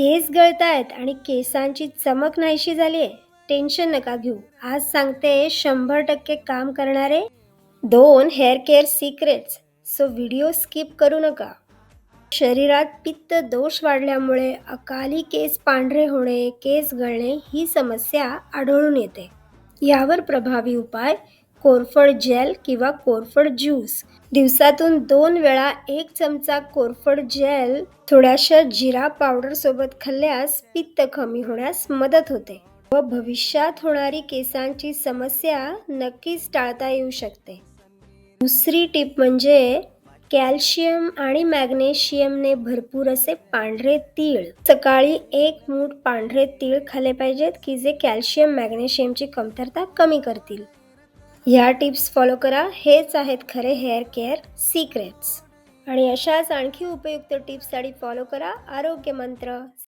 केस गळतायत आणि केसांची चमक नाहीशी झाली आहे टेन्शन नका घेऊ. आज सांगते शंभर टक्के काम करणारे दोन hair care secrets so video skip करू नका. शरीरात पित्त दोष वाढल्यामुळे अकाली केस पांढरे होणे केस गळणे ही समस्या आढळून येते. यावर प्रभावी उपाय कोरफड जेल किंवा कोरफड ज्यूस. दिवसातून दोन वेळा एक चमचा कोरफड जेल थोड्याशा जिरा पावडर सोबत खाल्ल्यास पित्त कमी होण्यास मदत होते व भविष्यात होणारी केसांची समस्या नक्कीच टाळता येऊ शकते. दुसरी टीप म्हणजे कॅल्शियम आणि मॅग्नेशियमने भरपूर असे पांढरे तीळ. सकाळी एक मूठ पांढरे तीळ खाल्ले पाहिजेत की जे कॅल्शियम मॅग्नेशियमची कमतरता कमी करतील. ह्या टिप्स फॉलो करा. हेच आहेत खरे हेअर केअर सिक्रेट्स. आणि अशाच आणखी उपयुक्त टिप्ससाठी फॉलो करा. आरोग्य मंत्र.